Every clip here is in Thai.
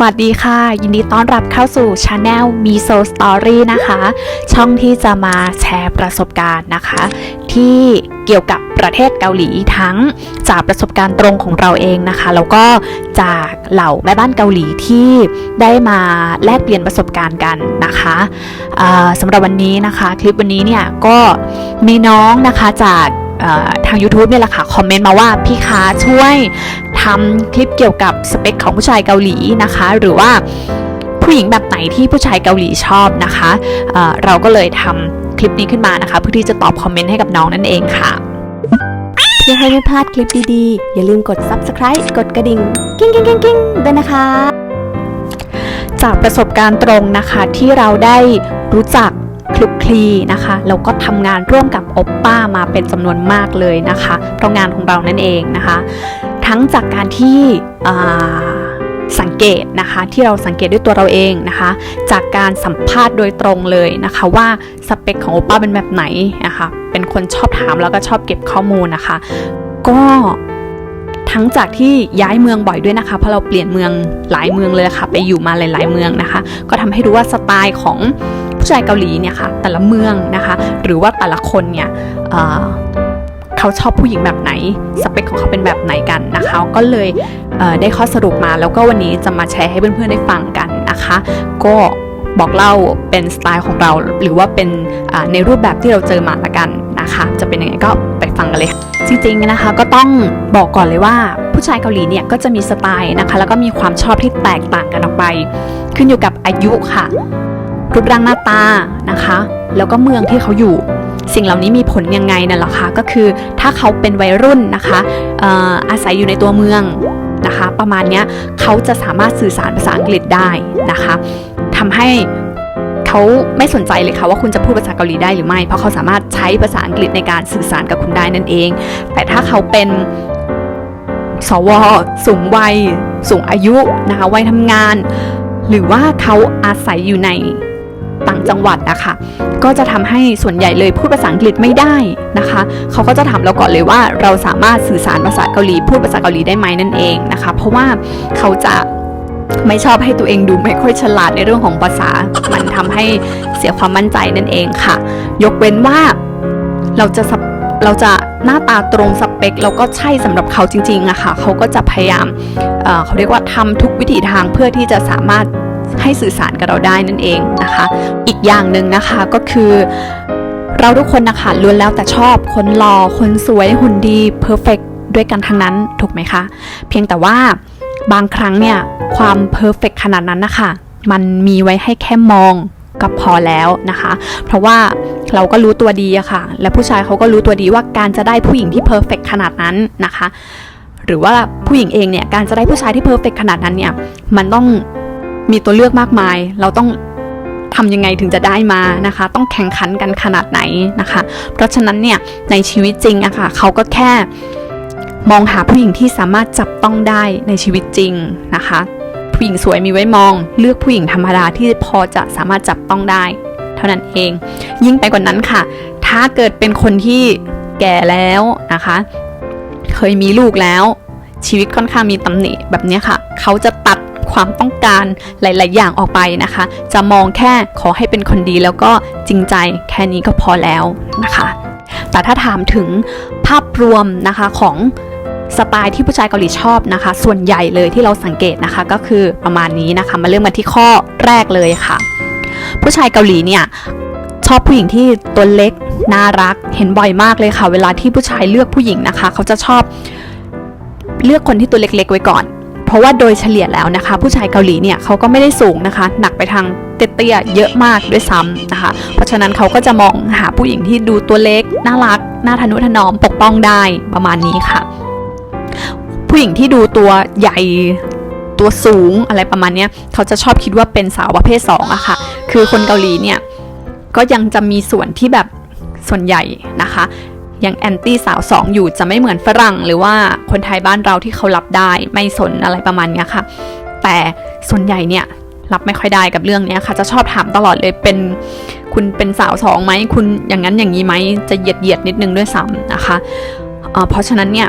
สวัสดีค่ะ ยินดีต้อนรับเข้าสู่ช anel มีโซสตอรี่นะคะ ช่องที่จะมาแชร์ประสบการณ์นะคะ ที่เกี่ยวกับประเทศเกาหลีทั้งจากประสบการณ์ตรงของเราเองนะคะ แล้วก็จากเหล่าแม่บ้านเกาหลีที่ได้มาแลกเปลี่ยนประสบการณ์กันนะคะสำหรับวันนี้นะคะ คลิปวันนี้เนี่ยก็มีน้องนะคะจาก ทาง YouTube เนี่ยแหละค่ะ คอมเมนต์มาว่าพี่คะช่วยทำคลิปเกี่ยวกับสเปคของผู้ชายเกาหลีนะคะ หรือว่าผู้หญิงแบบไหนที่ผู้ชายเกาหลีชอบนะคะเอ่อเราก็เลยทำคลิปนี้ขึ้นมานะคะ เพื่อที่จะตอบคอมเมนต์ให้กับน้องนั่นเองค่ะเพื่อให้ไม่พลาดคลิปดีๆ อย่าลืมกด subscribe กดกระดิ่งกิ้งกิ้งกิ้งกิ้งด้วยนะคะ จากประสบการณ์ตรงนะคะที่เราได้รู้จัก คลุกคลีนะคะแล้วก็ทำงานร่วมกับโอปป้ามาเป็นจำนวนมากเลยนะคะเพราะงานของเรานั่นเองนะคะ ทั้งจากการที่สังเกตนะคะที่เราสังเกตด้วยตัวเราเองนะคะ จากการสัมภาษณ์โดยตรงเลยนะคะ ว่าสเปคของโอป้าเป็นแบบไหนนะคะเป็นคนชอบถามแล้วก็ชอบเก็บข้อมูลนะคะ ก็ทั้งจากที่ย้ายเมืองบ่อยด้วยนะคะเพราะเราเปลี่ยนเมืองหลายเมืองเลยค่ะไปอยู่มาหลาย ๆ เมืองนะคะ ก็ทำให้รู้ว่าสไตล์ของ ผู้ชายเกาหลีเนี่ยค่ะแต่ละเมืองนะคะ หรือว่าแต่ละคนเนี่ยเเขาชอบผู้หญิงแบบไหน สเปคของเขาเป็นแบบไหนกันนะคะ ก็เลยเได้ข้อสรุปมาแล้วก็วันนี้จะมาแชร์ให้เพื่อนๆได้ฟังกันนะคะ ก็บอกเล่าเป็นสไตล์ของเราหรือว่าเป็นในรูปแบบที่เราเจอมาละกันนะคะ จะเป็นยังไงก็ไปฟังกันเลยจริงๆนะคะก็ต้องบอกก่อนเลยว่าผู้ชายเกาหลีเนี่ยก็จะมีสไตล์นะคะ แล้วก็มีความชอบที่แตกต่างกันออกไป ขึ้นอยู่กับอายุค่ะ รูปร่างหน้าตานะคะ แล้วก็เมืองที่เขาอยู่ สิ่งเหล่านี้มีผลยังไงนั่นแหละค่ะก็คือถ้าเขาเป็นวัยรุ่นนะคะอออาศัยอยู่ในตัวเมืองนะคะ ประมาณนี้เขาจะสามารถสื่อสารภาษาอังกฤษได้นะคะทำให้เขาไม่สนใจเลยค่ะว่าคุณจะพูดภาษาเกาหลีได้หรือไม่ เพราะเขาสามารถใช้ภาษาอังกฤษในการสื่อสารกับคุณได้นั่นเอง แต่ถ้าเขาเป็นสวสูงวัย สูงอายุนะคะวัยทำงาน หรือว่าเขาอาศัยอยู่ใน ต่างจังหวัดนะคะ ก็จะทำให้ส่วนใหญ่เลยพูดภาษาอังกฤษไม่ได้นะคะ เขาก็จะถามเราก่อนเลยว่าเราสามารถสื่อสารภาษาเกาหลี พูดภาษาเกาหลีได้ไหมนั่นเองนะคะ เพราะว่าเขาจะไม่ชอบให้ตัวเองดูไม่ค่อยฉลาดในเรื่องของภาษา มันทำให้เสียความมั่นใจนั่นเองค่ะ ยกเว้นว่าเราจะเราจะหน้าตาตรงสเปคแล้วก็ใช่สำหรับเขาจริงๆอะค่ะ เขาก็จะพยายามเเขาเรียกว่าทำทุกวิถีทางเพื่อที่จะสามารถ ให้สื่อสารกับเราได้นั่นเองนะคะ อีกอย่างหนึ่งนะคะก็คือเราทุกคนนะคะล้วนแล้วแต่ชอบคนหล่อคนสวยหุ่นดีเพอร์เฟกด้วยกันทั้งนั้นถูกไหมคะ เพียงแต่ว่าบางครั้งเนี่ยความเพอร์เฟกขนาดนั้นนะคะมันมีไว้ให้แค่มองก็พอแล้วนะคะ เพราะว่าเราก็รู้ตัวดีอะค่ะ และผู้ชายเขาก็รู้ตัวดีว่าการจะได้ผู้หญิงที่เพอร์เฟกขนาดนั้นนะคะ หรือว่าผู้หญิงเองเนี่ยการจะได้ผู้ชายที่เพอร์เฟกขนาดนั้นเนี่ยมันต้อง มีตัวเลือกมากมาย เราต้องทำยังไงถึงจะได้มานะคะ ต้องแข่งขันกันขนาดไหนนะคะ เพราะฉะนั้นเนี่ยในชีวิตจริงอะค่ะเขาก็แค่มองหาผู้หญิงที่สามารถจับต้องได้ในชีวิตจริงนะคะ ผู้หญิงสวยมีไว้มอง เลือกผู้หญิงธรรมดาที่พอจะสามารถจับต้องได้ เท่านั้นเอง ยิ่งไปกว่านั้นค่ะ ถ้าเกิดเป็นคนที่แก่แล้วนะคะ เคยมีลูกแล้ว ชีวิตค่อนข้างมีตำหนิแบบนี้ค่ะ เขาจะตัด ความต้องการหลาย ๆ อย่างออกไปนะคะ จะมองแค่ขอให้เป็นคนดีแล้วก็จริงใจแค่นี้ก็พอแล้วนะคะ แต่ถ้าถามถึงภาพรวมนะคะของสไตล์ที่ผู้ชายเกาหลีชอบนะคะ ส่วนใหญ่เลยที่เราสังเกตนะคะก็คือประมาณนี้นะคะ มาเริ่มมาที่ข้อแรกเลยค่ะ ผู้ชายเกาหลีเนี่ยชอบผู้หญิงที่ตัวเล็กน่ารักเห็นบ่อยมากเลยค่ะ เวลาที่ผู้ชายเลือกผู้หญิงนะคะ เขาจะชอบเลือกคนที่ตัวเล็ก ๆ ไว้ก่อน เพราะว่าโดยเฉลี่ยแล้วนะคะ ผู้ชายเกาหลีเนี่ยเขาก็ไม่ได้สูงนะคะ หนักไปทางเตี้ยๆเยอะมากด้วยซ้ำนะคะ เพราะฉะนั้นเขาก็จะมองหาผู้หญิงที่ดูตัวเล็ก น่ารัก น่าทนุถนอมปกป้องได้ประมาณนี้ค่ะ ผู้หญิงที่ดูตัวใหญ่ตัวสูงอะไรประมาณนี้เขาจะชอบคิดว่าเป็นสาวประเภท2อะค่ะ คือคนเกาหลีเนี่ยก็ยังจะมีส่วนที่แบบส่วนใหญ่นะคะ ยังแอนตี้สาวสองอยู่จะไม่เหมือนฝรั่ง หรือว่าคนไทยบ้านเราที่เขารับได้ไม่สนอะไรประมาณนี้ค่ะ แต่ส่วนใหญ่เนี่ยรับไม่ค่อยได้กับเรื่องนี้ค่ะ จะชอบถามตลอดเลยเป็นคุณเป็นสาวสองไหมคุณอย่างนั้นอย่างนี้ไหมจะเหยียดเหยียดนิดนึงด้วยซ้ำนะคะเเพราะฉะนั้นเนี่ย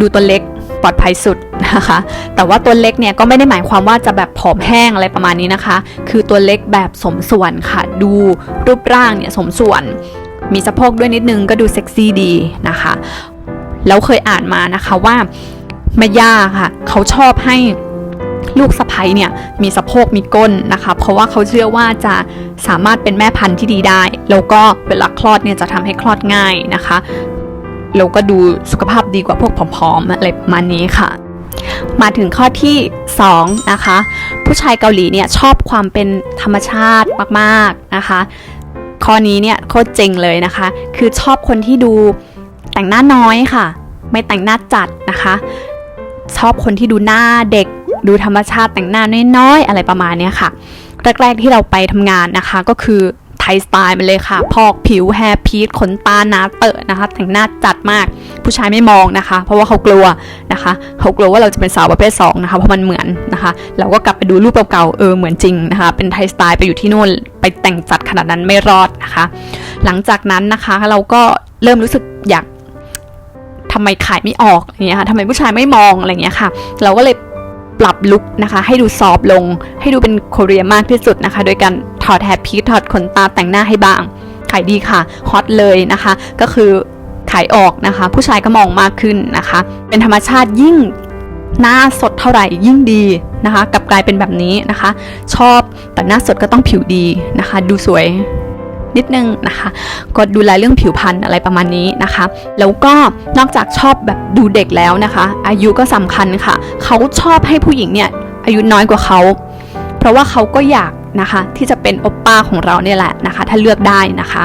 ดูตัวเล็กปลอดภัยสุดนะคะ แต่ว่าตัวเล็กเนี่ยก็ไม่ได้หมายความว่าจะแบบผอมแห้งอะไรประมาณนี้นะคะ คือตัวเล็กแบบสมส่วนค่ะ ดูรูปร่างเนี่ยสมส่วน มีสะโพกด้วยนิดนึงก็ดูเซ็กซี่ดีนะคะ แล้วเคยอ่านมานะคะว่าแม่ย่าค่ะ เขาชอบให้ลูกสะใภ้เนี่ยมีสะโพกมีก้นนะคะ เพราะว่าเขาเชื่อว่าจะสามารถเป็นแม่พันธุ์ที่ดีได้ แล้วก็เวลาคลอดเนี่ยจะทำให้คลอดง่ายนะคะแล้วก็ดูสุขภาพดีกว่าพวกผอมๆอะไรประมาณนี้ค่ะ มาถึงข้อที่2นะคะ ผู้ชายเกาหลีเนี่ยชอบความเป็นธรรมชาติมากๆนะคะ ข้อนี้เนี่ยโคตรเจ๋งเลยนะคะ คือชอบคนที่ดูแต่งหน้าน้อยค่ะ ไม่แต่งหน้าจัดนะคะ ชอบคนที่ดูหน้าเด็ก ดูธรรมชาติแต่งหน้าน้อยๆอะไรประมาณนี้ค่ะแรกๆที่เราไปทำงานนะคะก็คือไทยสไตล์ไปเลยค่ะ พอกผิวแฮร์พีทขนตาหนาเตอะนะคะ แต่งหน้าจัดมาก ผู้ชายไม่มองนะคะ เพราะว่าเขากลัวนะคะเขากลัวว่าเราจะเป็นสาวประเภท2นะคะเพราะมันเหมือนนะคะเราก็กลับไปดูรูปเก่าๆเออเหมือนจริงนะคะเป็นไทยสไตล์ไปอยู่ที่นู่นไปแต่งจัดขนาดนั้นไม่รอดนะคะ หลังจากนั้นนะคะเราก็เริ่มรู้สึกอยากทำไมขายไม่ออกอย่างเงี้ยค่ะทำไมผู้ชายไม่มองอะไรเงี้ยค่ะ เราก็เลยปรับลุคนะคะ ให้ดูซอฟลง ให้ดูเป็นโคเรียมากที่สุดนะคะ โดยการถอดแฮปปี้ถอดขนตาแต่งหน้าให้บางขายดีค่ะฮอตเลยนะคะ ก็คือ ขายออกนะคะ ผู้ชายก็มองมากขึ้นนะคะ เป็นธรรมชาติยิ่งหน้าสดเท่าไหร่ยิ่งดีนะคะกับกลายเป็นแบบนี้นะคะ ชอบแต่หน้าสดก็ต้องผิวดีนะคะ ดูสวยนิดนึงนะคะก็ดูแลเรื่องผิวพรรณอะไรประมาณนี้นะคะ แล้วก็นอกจากชอบแบบดูเด็กแล้วนะคะ อายุก็สำคัญค่ะ เขาชอบให้ผู้หญิงเนี่ยอายุน้อยกว่าเขา เพราะว่าเขาก็อยากนะคะที่จะเป็นโอปป้าของเราเนี่ยแหละนะคะ ถ้าเลือกได้นะคะ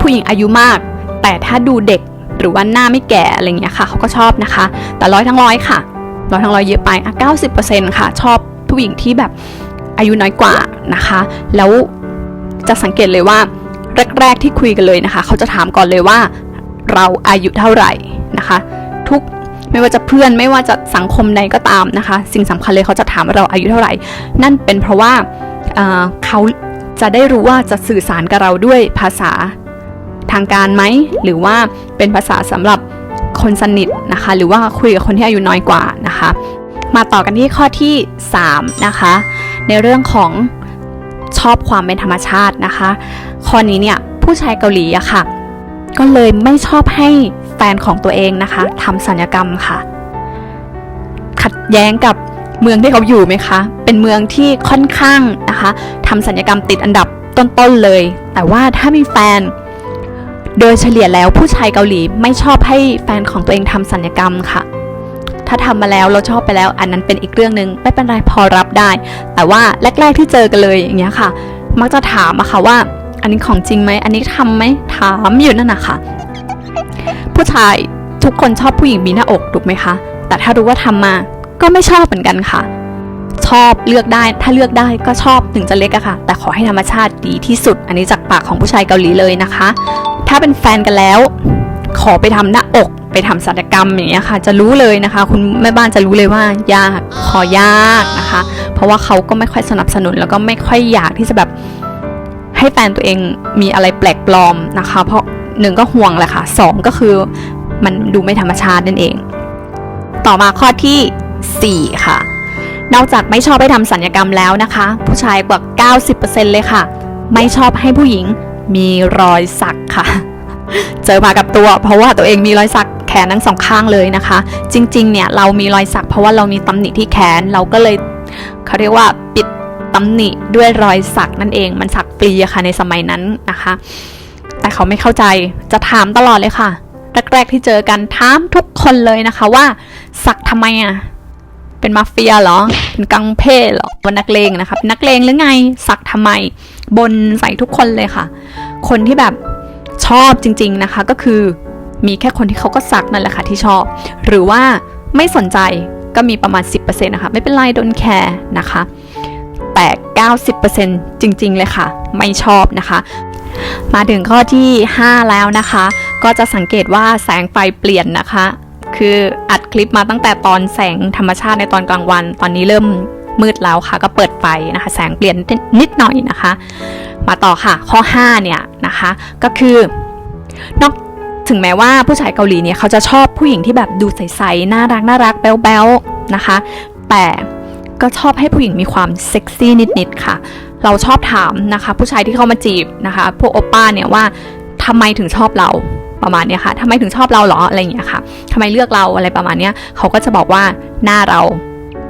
ผู้หญิงอายุมาก แต่ถ้าดูเด็กหรือว่าหน้าไม่แก่อะไรเงี้ยค่ะเขาก็ชอบนะคะ แต่ร้อยทั้งร้อยค่ะร้อยทั้งร้อยเยอะไปอะเก้าสิบเปอร์เซ็นต์ค่ะ ชอบผู้หญิงที่แบบอายุน้อยกว่านะคะ แล้วจะสังเกตเลยว่าแรกๆที่คุยกันเลยนะคะ เขาจะถามก่อนเลยว่าเราอายุเท่าไหร่นะคะ ทุกไม่ว่าจะเพื่อนไม่ว่าจะสังคมใดก็ตามนะคะ สิ่งสำคัญเลยเขาจะถามว่าเราอายุเท่าไหร่ นั่นเป็นเพราะว่าเเขาจะได้รู้ว่าจะสื่อสารกับเราด้วยภาษา ทางการไหม หรือว่าเป็นภาษาสำหรับคนสนิทนะคะ หรือว่าคุยกับคนที่อายุน้อยกว่านะคะ มาต่อกันที่ข้อที่ 3 นะคะ ในเรื่องของชอบความเป็นธรรมชาตินะคะ ข้อนี้เนี่ยผู้ชายเกาหลีอะค่ะ ก็เลยไม่ชอบให้แฟนของตัวเองนะคะทำสัญญกรรมค่ะ ขัดแย้งกับเมืองที่เขาอยู่ไหมคะ เป็นเมืองที่ค่อนข้างนะคะทำสัญญกรรมติดอันดับต้นๆเลย แต่ว่าถ้ามีแฟน โดยเฉลี่ยแล้วผู้ชายเกาหลีไม่ชอบให้แฟนของตัวเองทำสัญญกรรมค่ะ ถ้าทำมาแล้วเราชอบไปแล้ว อันนั้นเป็นอีกเรื่องหนึ่งไม่เป็นไรพอรับได้ แต่ว่าแรก ๆที่เจอกันเลยอย่างเงี้ยค่ะ มักจะถามอะค่ะว่า อันนี้ของจริงไหมอันนี้ทำไหมถามอยู่นั่นนะคะผู้ชายทุกคนชอบผู้หญิงมีหน้าอกถูกไหมคะ แต่ถ้ารู้ว่าทำมาก็ไม่ชอบเหมือนกันค่ะ ชอบเลือกได้ถ้าเลือกได้ก็ชอบถึงจะเล็กอะค่ะ แต่ขอให้ธรรมชาติดีที่สุด อันนี้จากปากของผู้ชายเกาหลีเลยนะคะ ถ้าเป็นแฟนกันแล้ว ขอไปทำหน้าอก ไปทำศัลยกรรมอย่างเงี้ยค่ะ จะรู้เลยนะคะ คุณแม่บ้านจะรู้เลยว่ายากขอยากนะคะ เพราะว่าเขาก็ไม่ค่อยสนับสนุนแล้วก็ไม่ค่อยอยากที่จะแบบให้แฟนตัวเองมีอะไรแปลกปลอมนะคะ เพราะหนึ่งก็ห่วงแหละค่ะสองก็คือมันดูไม่ธรรมชาตินั่นเอง ต่อมาข้อทีสี่4 ค่ะ นอกจากไม่ชอบให้ทำสัญญกรรมแล้วนะคะ ผู้ชายกว่า 90%เลยค่ะ ไม่ชอบให้ผู้หญิง มีรอยสักค่ะ เจอมากับตัว เพราะว่าตัวเองมีรอยสักแขนทั้งสองข้างเลยนะคะ จริงๆ เนี่ยเรามีรอยสัก เพราะว่าเรามีตำหนิที่แขนเราก็เลยเขาเรียกว่าปิดตำหนิด้วยรอยสักนั่นเองมันสักฟรีอะค่ะในสมัยนั้นนะคะ แต่เขาไม่เข้าใจจะถามตลอดเลยค่ะแรกๆที่เจอกันถามทุกคนเลยนะคะว่า สักทำไมอะเป็นมาเฟียเหรอเป็นกังเพศเหรอเป็นนักเลงนะคะเป็นนักเลงหรือไง สักทำไม บนใส่ทุกคนเลยค่ะ คนที่แบบชอบจริงๆนะคะ ก็คือมีแค่คนที่เขาก็สักนั่นแหละค่ะที่ชอบ หรือว่าไม่สนใจก็มีประมาณ 10%นะคะไม่เป็นไรโดนแคร์นะคะแต่ 90%จริงๆเลยค่ะ ไม่ชอบนะคะ มาถึงข้อที่ 5 แล้วนะคะ ก็จะสังเกตว่าแสงไฟเปลี่ยนนะคะ คืออัดคลิปมาตั้งแต่ตอนแสงธรรมชาติในตอนกลางวัน ตอนนี้เริ่ม มืดแล้วค่ะ ก็เปิดไฟนะคะ แสงเปลี่ยนนิดหน่อยนะคะ มาต่อค่ะ ข้อ 5 เนี่ยนะคะ ก็คือนอกถึงแม้ว่าผู้ชายเกาหลีเนี่ยเขาจะชอบผู้หญิงที่แบบดูใสๆน่ารักน่ารักแบ๊วๆนะคะ แต่ก็ชอบให้ผู้หญิงมีความเซ็กซี่นิดๆค่ะ เราชอบถามนะคะ ผู้ชายที่เข้ามาจีบนะคะ พวกโอป้าเนี่ยว่าทำไมถึงชอบเราประมาณนี้ค่ะทำไมถึงชอบเราเหรออะไรอย่างเงี้ยค่ะทำไมเลือกเราอะไรประมาณนี้เขาก็จะบอกว่าหน้าเรา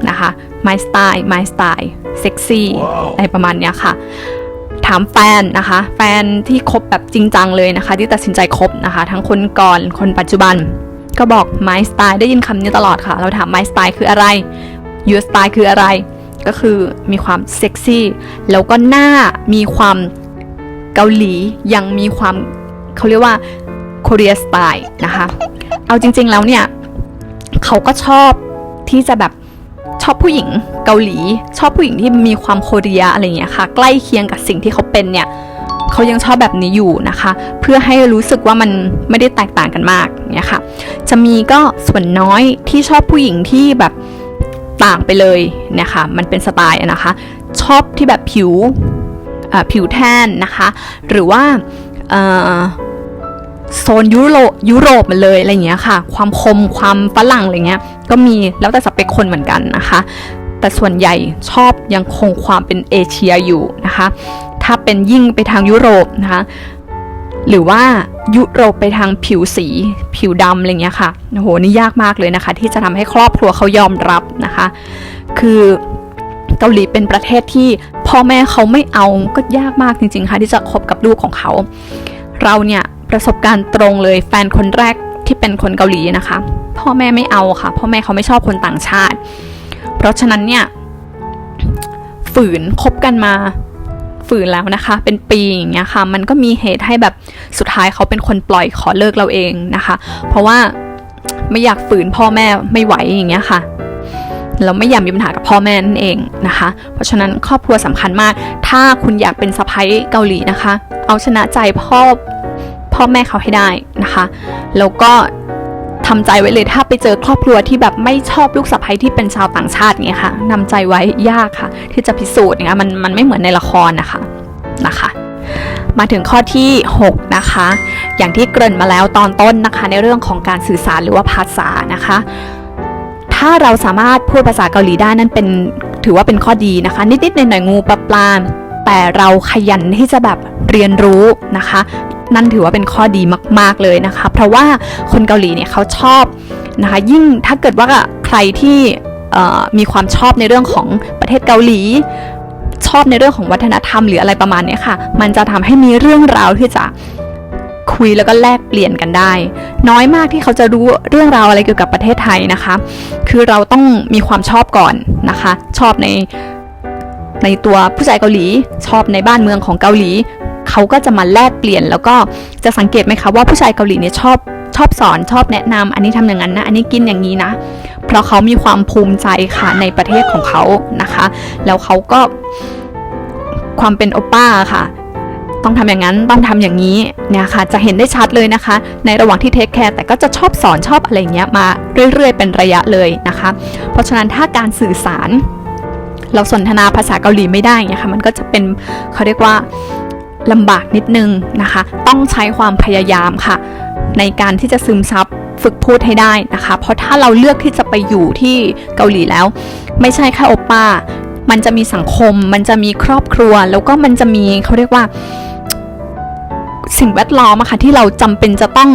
นะคะ my style my style เซ็กซี่อะไรประมาณเนี้ยค่ะ ถามแฟนนะคะ แฟนที่คบแบบจริงจังเลยนะคะ ที่ตัดสินใจคบนะคะ ทั้งคนก่อนคนปัจจุบัน ก็บอก my style ได้ยินคำนี้ตลอดค่ะ เราถาม my style คืออะไร your style คืออะไร ก็คือมีความเซ็กซี่แล้วก็หน้ามีความเกาหลียังมีความเขาเรียกว่า Korea style นะคะ เอาจริงๆแล้วเนี่ย เขาก็ชอบที่จะแบบช อบผู้หญิงเกาหลี ชอบผู้หญิงที่มีความโคเรียอะไรเงี้ยค่ะ ใกล้เคียงกับสิ่งที่เขาเป็นเนี่ยเขายังชอบแบบนี้อยู่นะคะ เพื่อให้รู้สึกว่ามันไม่ได้แตกต่างกันมากเนี่ยค่ะ จะมีก็ส่วนน้อยที่ชอบผู้หญิงที่แบบต่างไปเลยเนี่ยค่ะมันเป็นสไตล์นะคะ ชอบที่แบบผิวผิวแทนนะคะ หรือว่า โซนยุโรปยุโรปมาเลยอะไรอย่างเงี้ยค่ะ ความคมความฝรั่งอะไรเงี้ยก็มีแล้วแต่สเปคคนเหมือนกันนะคะ แต่ส่วนใหญ่ชอบยังคงความเป็นเอเชียอยู่นะคะ ถ้าเป็นยิ่งไปทางยุโรปนะคะหรือว่ายุโรปไปทางผิวสีผิวดำอะไรเงี้ยค่ะโอ้โหนี่ยากมากเลยนะคะ ที่จะทำให้ครอบครัวเขายอมรับนะคะ คือเกาหลีเป็นประเทศที่พ่อแม่เขาไม่เอาก็ยากมากจริงๆค่ะที่จะคบกับลูกของเขา เราเนี่ย ประสบการณ์ตรงเลยแฟนคนแรกที่เป็นคนเกาหลีนะคะ พ่อแม่ไม่เอาค่ะ พ่อแม่เขาไม่ชอบคนต่างชาติ เพราะฉะนั้นเนี่ย ฝืนคบกันมาฝืนแล้วนะคะ เป็นปีอย่างเงี้ยค่ะ มันก็มีเหตุให้แบบสุดท้ายเขาเป็นคนปล่อยขอเลิกเราเองนะคะ เพราะว่าไม่อยากฝืนพ่อแม่ไม่ไหวอย่างเงี้ยค่ะเราไม่อยากมีปัญหากับพ่อแม่นั่นเองนะคะ เพราะฉะนั้นครอบครัวสำคัญมาก ถ้าคุณอยากเป็นสะใภ้เกาหลีนะคะ เอาชนะใจพ่อ พ่อแม่เขาให้ได้นะคะแล้วก็ทำใจไว้เลยถ้าไปเจอครอบครัวที่แบบไม่ชอบลูกสะใภ้ที่เป็นชาวต่างชาติเงี้ยค่ะนำใจไว้ยากค่ะ ที่จะพิสูจน์เงี้ยมันมันไม่เหมือนในละครนะคะนะคะ มาถึงข้อที่6นะคะ อย่างที่เกริ่นมาแล้วตอนต้นนะคะ ในเรื่องของการสื่อสารหรือว่าภาษานะคะ ถ้าเราสามารถพูดภาษาเกาหลีได้นั่นเป็นถือว่าเป็นข้อดีนะคะ นิดๆหน่อยๆงูปลาปลาแต่เราขยันที่จะแบบ เรียนรู้นะคะ นั่นถือว่าเป็นข้อดีมาก ๆเลยนะคะ เพราะว่าคนเกาหลีเนี่ยเขาชอบนะคะ ยิ่งถ้าเกิดว่าใครที่มีความชอบในเรื่องของประเทศเกาหลี ชอบในเรื่องของวัฒนธรรมหรืออะไรประมาณนี้ค่ะ มันจะทำให้มีเรื่องราวที่จะคุยแล้วก็แลกเปลี่ยนกันได้ น้อยมากที่เขาจะรู้เรื่องราวอะไรเกี่ยวกับประเทศไทยนะคะ คือเราต้องมีความชอบก่อนนะคะ ชอบในในตัวผู้ชายเกาหลี ชอบในบ้านเมืองของเกาหลี เขาก็จะมาแลกเปลี่ยน แล้วก็จะสังเกตไหมคะว่าผู้ชายเกาหลีเนี่ยชอบชอบสอนชอบแนะนำอันนี้ทำอย่างนั้นนะ อันนี้กินอย่างนี้นะ เพราะเขามีความภูมิใจค่ะในประเทศของเขานะคะ แล้วเขาก็ความเป็นโอป้าค่ะ ต้องทำอย่างนั้นต้องทำอย่างนี้เนี่ยค่ะ จะเห็นได้ชัดเลยนะคะ ในระหว่างที่เทคแคร์แต่ก็จะชอบสอนชอบอะไรเงี้ยมาเรื่อย ๆ เป็นระยะเลยนะคะ เพราะฉะนั้นถ้าการสื่อสารเราสนทนาภาษาเกาหลีไม่ได้เนี่ยค่ะ มันก็จะเป็นเขาเรียกว่า ลำบากนิดนึงนะคะ ต้องใช้ความพยายามค่ะ ในการที่จะซึมซับฝึกพูดให้ได้นะคะ เพราะถ้าเราเลือกที่จะไปอยู่ที่เกาหลีแล้ว ไม่ใช่แค่โอป้า มันจะมีสังคม มันจะมีครอบครัว แล้วก็มันจะมีเขาเรียกว่า สิ่งแวดล้อมอะค่ะที่เราจำเป็นจะต้อง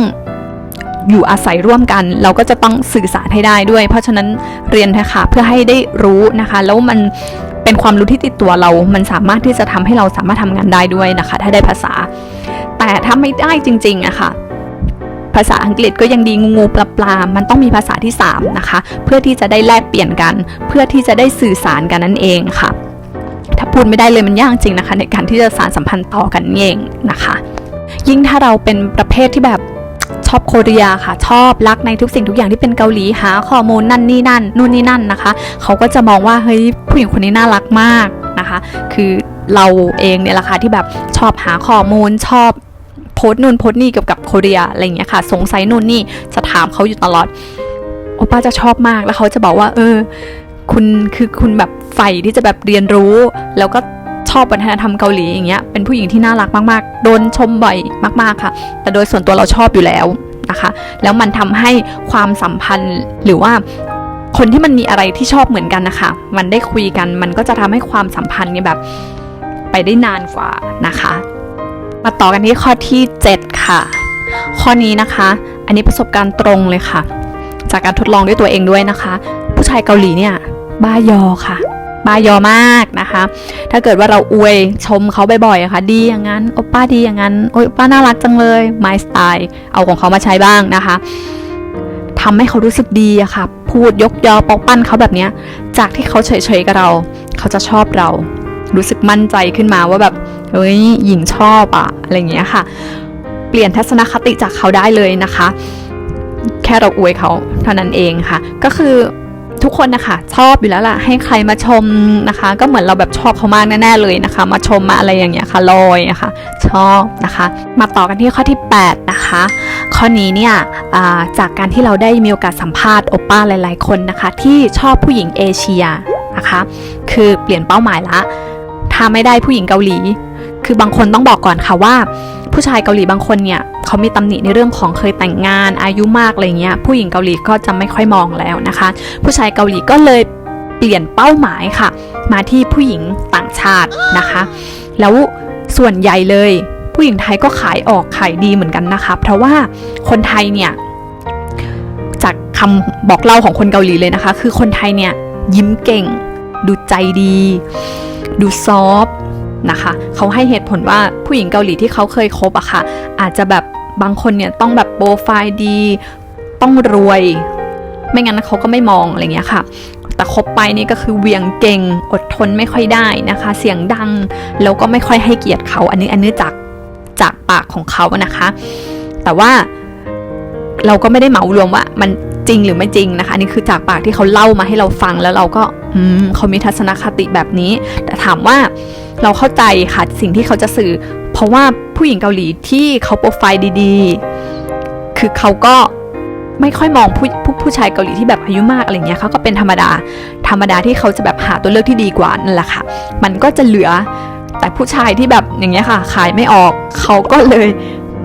อยู่อาศัยร่วมกัน เราก็จะต้องสื่อสารให้ได้ด้วย เพราะฉะนั้นเรียนเถอะคะเพื่อให้ได้รู้นะคะ แล้วมันเป็นความรู้ที่ติดตัวเรา มันสามารถที่จะทำให้เราสามารถทำงานได้ด้วยนะคะ ถ้าได้ภาษา แต่ถ้าไม่ได้จริงๆอะค่ะภาษาอังกฤษก็ยังดีงูงูปลาปลา มันต้องมีภาษาที่ 3 นะคะ เพื่อที่จะได้แลกเปลี่ยนกัน เพื่อที่จะได้สื่อสารกันนั่นเองค่ะ ถ้าพูดไม่ได้เลยมันยากจริงนะคะ ในการที่จะสารสัมพันธ์ต่อกันเองนะคะ ยิ่งถ้าเราเป็นประเภทที่แบบ อบโคเรียค่ะ ชอบรักในทุกสิ่งทุกอย่างที่เป็นเกาหลีหาข้อมูลนั่นนี่นั่นนู่นนี่นั่นนะคะ เขาก็จะมองว่าเฮ้ยผู้หญิงคนนี้น่ารักมากนะคะ คือเราเองเนี่ยแหละค่ะที่แบบชอบหาข้อมูลชอบโพสต์นู่นโพสต์นี่เกี่ยวกับโคเรียอะไรอย่างเงี้ยค่ะ สงสัยนู่นนี่จะถามเขาอยู่ตลอดโอป้าจะชอบมากแล้วเขาจะบอกว่า เออ คุณคือคุณแบบใฝ่ที่จะแบบเรียนรู้ แล้วก็ชอบวัฒนธรรมเกาหลีอย่างเงี้ยเป็นผู้หญิงที่น่ารักมาก ๆ โดนชมบ่อยมาก ๆ ค่ะ แต่โดยส่วนตัวเราชอบอยู่แล้ว นะคะ แล้วมันทำให้ความสัมพันธ์หรือว่าคนที่มันมีอะไรที่ชอบเหมือนกันนะคะ มันได้คุยกัน มันก็จะทำให้ความสัมพันธ์เนี่ยแบบไปได้นานกว่านะคะ มาต่อกันที่ข้อที่ 7 ค่ะ ข้อนี้นะคะ อันนี้ประสบการณ์ตรงเลยค่ะ จากการทดลองด้วยตัวเองด้วยนะคะ ผู้ชายเกาหลีเนี่ยบ้ายอค่ะ บ้ายอมากนะคะ ถ้าเกิดว่าเราอวยชมเขาบ่อยๆอะค่ะดีอย่างนั้นโอป้าดีอย่างนั้นโอ้ยป้าน่ารักจังเลย my style เอาของเขามาใช้บ้างนะคะทำให้เขารู้สึกดีอะค่ะ พูดยกยอปอกปั้นเขาแบบเนี้ยจากที่เขาเฉยๆกับเรา เขาจะชอบเรา รู้สึกมั่นใจขึ้นมาว่าแบบเฮ้ยหญิงชอบอะอะไรอย่างเงี้ยค่ะ เปลี่ยนทัศนคติจากเขาได้เลยนะคะ แค่เราอวยเขาเท่านั้นเองค่ะ ก็คือ ทุกคนนะคะชอบอยู่แล้วล่ะให้ใครมาชมนะคะ ก็เหมือนเราแบบชอบเขามากแน่ๆเลยนะคะ มาชมมาอะไรอย่างเงี้ยค่ะลอยนะคะชอบนะคะ มาต่อกันที่ข้อที่ 8 นะคะ ข้อนี้เนี่ยจากการที่เราได้มีโอกาสสัมภาษณ์โอป้าหลายๆคนนะคะ ที่ชอบผู้หญิงเอเชียนะคะ คือเปลี่ยนเป้าหมายละถ้าไม่ได้ผู้หญิงเกาหลี คือบางคนต้องบอกก่อนค่ะว่า ผู้ชายเกาหลีบางคนเนี่ยเขามีตำหนิในเรื่องของเคยแต่งงานอายุมากอะไรเงี้ยผู้หญิงเกาหลีก็จะไม่ค่อยมองแล้วนะคะ ผู้ชายเกาหลีก็เลยเปลี่ยนเป้าหมายค่ะ มาที่ผู้หญิงต่างชาตินะคะ แล้วส่วนใหญ่เลย ผู้หญิงไทยก็ขายออกขายดีเหมือนกันนะคะ เพราะว่าคนไทยเนี่ยจากคำบอกเล่าของคนเกาหลีเลยนะคะ คือคนไทยเนี่ยยิ้มเก่ง ดูใจดี ดูซอฟ นะคะเขาให้เหตุผลว่าผู้หญิงเกาหลีที่เขาเคยคบอะค่ะ อาจจะแบบบางคนเนี่ยต้องแบบโปรไฟล์ดี ต้องรวย ไม่งั้นเขาก็ไม่มองอะไรเงี้ยค่ะ แต่คบไปนี่ก็คือเวียงเก่งอดทนไม่ค่อยได้นะคะ เสียงดังแล้วก็ไม่ค่อยให้เกียรติเขาอันนี้อันนี้จากจากปากของเขานะคะ แต่ว่าเราก็ไม่ได้เหมารวมว่ามันจริงหรือไม่จริงนะคะอันนี่คือจากปากที่เขาเล่ามาให้เราฟังแล้วเราก็ อืมเขามีทัศนคติแบบนี้ แต่ถามว่า เราเข้าใจค่ะสิ่งที่เขาจะสื่อ เพราะว่าผู้หญิงเกาหลีที่เขาโปรไฟล์ดีๆ คือเขาก็ไม่ค่อยมองผู้ผู้ผู้ชายเกาหลีที่แบบอายุมากอะไรเงี้ยเขาก็เป็นธรรมดา ธรรมดาที่เขาจะแบบหาตัวเลือกที่ดีกว่านั่นแหละค่ะ มันก็จะเหลือแต่ผู้ชายที่แบบอย่างเงี้ยค่ะ ขายไม่ออกเขาก็เลย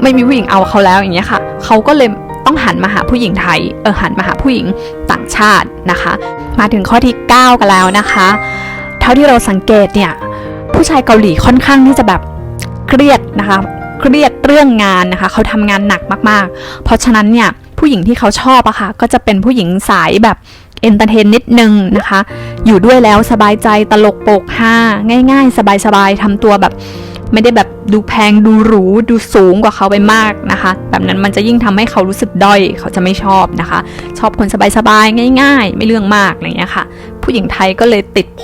ไม่มีผู้หญิงเอาเขาแล้วอย่างเงี้ยค่ะเขาก็เลยต้องหันมาหาผู้หญิงไทยเออหันมาหาผู้หญิงต่างชาตินะคะ มาถึงข้อที่ 9 กันแล้วนะคะ เท่าที่เราสังเกตเนี่ย ผู้ชายเกาหลีค่อนข้างที่จะแบบเครียดนะคะ เครียดเรื่องงานนะคะ เขาทำงานหนักมากๆ เพราะฉะนั้นเนี่ยผู้หญิงที่เขาชอบอะค่ะก็จะเป็นผู้หญิงสายแบบเอนเตอร์เทนนิดนึงนะคะ อยู่ด้วยแล้วสบายใจตลกโปกฮาง่าย ๆ สบายๆทำตัวแบบไม่ได้แบบดูแพงดูหรูดูสูงกว่าเขาไปมากนะคะ แบบนั้นมันจะยิ่งทำให้เขารู้สึกด้อยเขาจะไม่ชอบนะคะ ชอบคนสบายๆ ง่าย ๆ ไม่เรื่องมากอะไรอย่างเงี้ยค่ะ ผู้หญิงไทยก็เลยติดโผ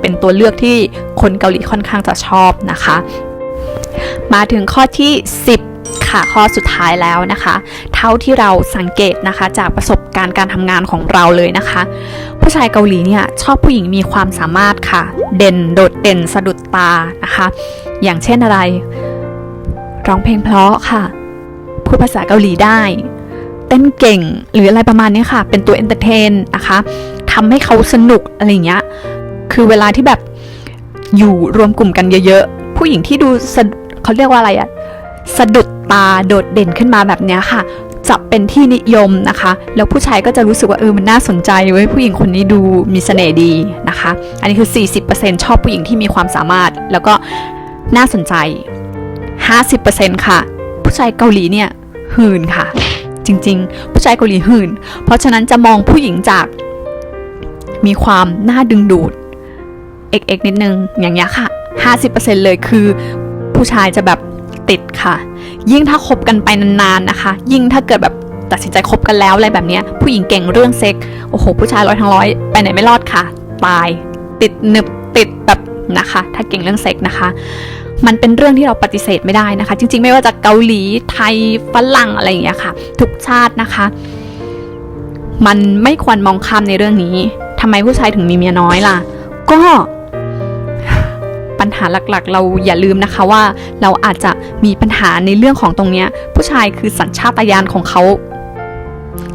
เป็นตัวเลือกที่คนเกาหลีค่อนข้างจะชอบนะคะ มาถึงข้อที่ 10ค่ะข้อสุดท้ายแล้วนะคะ เท่าที่เราสังเกตนะคะจากประสบการณ์การทำงานของเราเลยนะคะ ผู้ชายเกาหลีเนี่ยชอบผู้หญิงมีความสามารถค่ะ เด่นโดดเด่นสะดุดตานะคะ อย่างเช่นอะไร ร้องเพลงเพราะค่ะพูดภาษาเกาหลีได้ เต้นเก่งหรืออะไรประมาณนี้ค่ะ เป็นตัวเอนเตอร์เทนนะคะ ทำให้เขาสนุกอะไรเงี้ย คือเวลาที่แบบอยู่รวมกลุ่มกันเยอะๆ ผู้หญิงที่ดูเขาเรียกว่าอะไรอะสะดุดตาโดดเด่นขึ้นมาแบบเนี้ยค่ะ จะเป็นที่นิยมนะคะ แล้วผู้ชายก็จะรู้สึกว่าเออมันน่าสนใจเว้ยผู้หญิงคนนี้ดูมีเสน่ห์ดีนะคะ อันนี้คือ 40%ชอบผู้หญิงที่มีความสามารถ แล้วก็น่าสนใจ 50%ค่ะ ผู้ชายเกาหลีเนี่ยหื่นค่ะ จริงๆ ผู้ชายเกาหลีหื่น เพราะฉะนั้นจะมองผู้หญิงจาก มีความน่าดึงดูด เอกๆนิดนึง อย่างเงี้ยค่ะ 50%เลยคือผู้ชายจะแบบติดค่ะ ยิ่งถ้าคบกันไปนานๆนะคะ ยิ่งถ้าเกิดแบบตัดสินใจคบกันแล้วอะไรแบบเนี้ยผู้หญิงเก่งเรื่องเซ็กโอ้โหผู้ชายร้อยทั้งร้อยไปไหนไม่รอดค่ะ ตายติดหนึบติดแบบนะคะ ถ้าเก่งเรื่องเซ็กนะคะ มันเป็นเรื่องที่เราปฏิเสธไม่ได้นะคะ จริง ๆ ไม่ว่าจะเกาหลีไทยฝรั่งอะไรอย่างเงี้ยค่ะ ทุกชาตินะคะ มันไม่ควรมองข้ามในเรื่องนี้ ทำไมผู้ชายถึงมีเมียน้อยล่ะ ก็ปัญหาหลักๆ เราอย่าลืมนะคะว่าเราอาจจะมีปัญหาในเรื่องของตรงเนี้ยผู้ชายคือสัญชาตญาณของเขา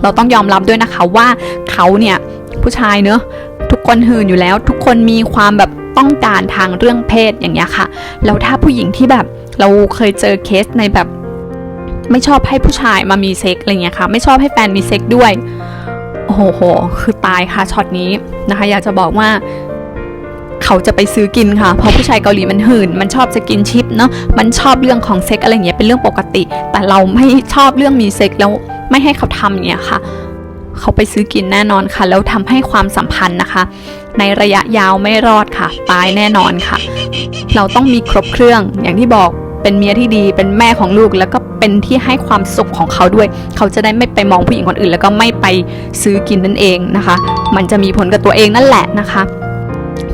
เราต้องยอมรับด้วยนะคะว่าเขาเนี่ยผู้ชายเนอะทุกคนหื่นอยู่แล้ว ทุกคนมีความแบบต้องการทางเรื่องเพศอย่างเงี้ยค่ะแล้วถ้าผู้หญิงที่แบบเราเคยเจอเคสในแบบ ไม่ชอบให้ผู้ชายมามีเซ็กอะไรเงี้ยค่ะ ไม่ชอบให้แฟนมีเซ็กด้วย โหโห คือตายค่ะช็อตนี้นะคะ อยากจะบอกว่าเขาจะไปซื้อกินค่ะ เพราะผู้ชายเกาหลีมันหื่น มันชอบจะกินชิปเนาะ มันชอบเรื่องของเซ็กอะไรเงี้ยเป็นเรื่องปกติ แต่เราไม่ชอบเรื่องมีเซ็กแล้วไม่ให้เขาทำอย่างเงี้ยค่ะ เขาไปซื้อกินแน่นอนค่ะ แล้วทำให้ความสัมพันธ์นะคะ ในระยะยาวไม่รอดค่ะ ตายแน่นอนค่ะ เราต้องมีครบเครื่องอย่างที่บอกเป็นเมียที่ดีเป็นแม่ของลูกแล้วก็ เป็นที่ให้ความสุขของเขาด้วย เขาจะได้ไม่ไปมองผู้หญิงคนอื่น แล้วก็ไม่ไปซื้อกินนั่นเองนะคะ มันจะมีผลกับตัวเองนั่นแหละนะคะ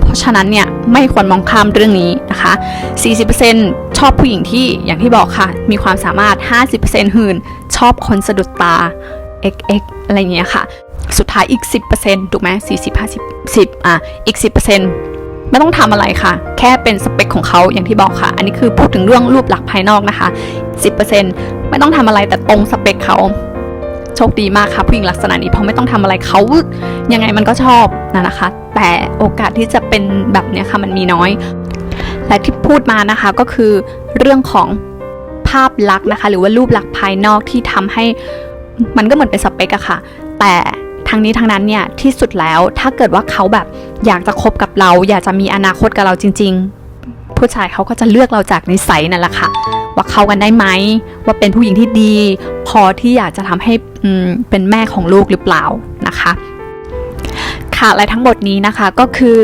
เพราะฉะนั้นเนี่ยไม่ควรมองข้ามเรื่องนี้นะคะ 40%ชอบผู้หญิงที่อย่างที่บอกค่ะ มีความสามารถ 50%หื่นชอบคนสะดุดตา XX อะไรเงี้ยค่ะ สุดท้ายอีก 10%ถูกไหม40 50 10อะอีก 10% ไม่ต้องทำอะไรค่ะ แค่เป็นสเปคของเขาอย่างที่บอกค่ะ อันนี้คือพูดถึงเรื่องรูปลักษณ์ภายนอกนะคะ 10%ไม่ต้องทำอะไรแต่ตรงสเปคเขาโชคดีมากค่ะผู้หญิงลักษณะนี้เพราะไม่ต้องทำอะไรเขายังไงมันก็ชอบนะนะคะ แต่โอกาสที่จะเป็นแบบเนี้ยค่ะมันมีน้อย และที่พูดมานะคะก็คือเรื่องของภาพลักษณ์นะคะ หรือว่ารูปลักษณ์ภายนอกที่ทำให้มันก็เหมือนเป็นสเปกอะค่ะ แต่ ทั้งนี้ทั้งนั้นเนี่ยที่สุดแล้วถ้าเกิดว่าเขาแบบอยากจะคบกับเรา อยากจะมีอนาคตกับเราจริง ๆ ผู้ชายเขาก็จะเลือกเราจากนิสัยนั่นแหละค่ะ ว่าเข้ากันได้ไหมว่าเป็นผู้หญิงที่ดี พอที่อยากจะทำให้อืมเป็นแม่ของลูกหรือเปล่านะคะค่ะและทั้งหมดนี้นะคะก็คือ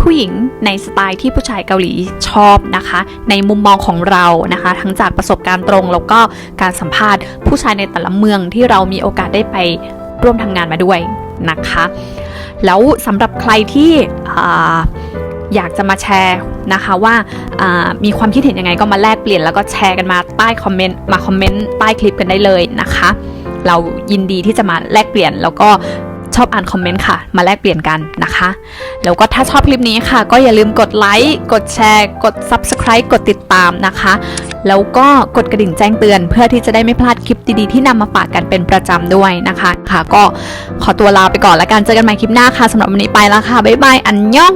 ผู้หญิงในสไตล์ที่ผู้ชายเกาหลีชอบนะคะ ในมุมมองของเรานะคะ ทั้งจากประสบการณ์ตรงแล้วก็การสัมภาษณ์ผู้ชายในแต่ละเมืองที่เรามีโอกาสได้ไป ร่วมทำงานมาด้วยนะคะ แล้วสำหรับใครที่อยากจะมาแชร์นะคะว่าอ่ามีความคิดเห็นยังไงก็มาแลกเปลี่ยนแล้วก็แชร์กันมาใต้คอมเมนต์มาคอมเมนต์ใต้คลิปกันได้เลยนะคะ เรายินดีที่จะมาแลกเปลี่ยนแล้วก็ชอบอ่านคอมเมนต์ค่ะ มาแลกเปลี่ยนกันนะคะ แล้วก็ถ้าชอบคลิปนี้ค่ะ ก็อย่าลืมกดไลค์ กดแชร์ กด Subscribe กดติดตามนะคะ แล้วก็กดกระดิ่งแจ้งเตือน เพื่อที่จะได้ไม่พลาดคลิปดีๆที่นำมาฝากกันเป็นประจำด้วยนะคะ ค่ะ ก็ขอตัวลาไปก่อนแล้วกันเจอกันใหม่คลิปหน้าค่ะสำหรับวันนี้ไปแล้วค่ะบ๊ายบายอันยอง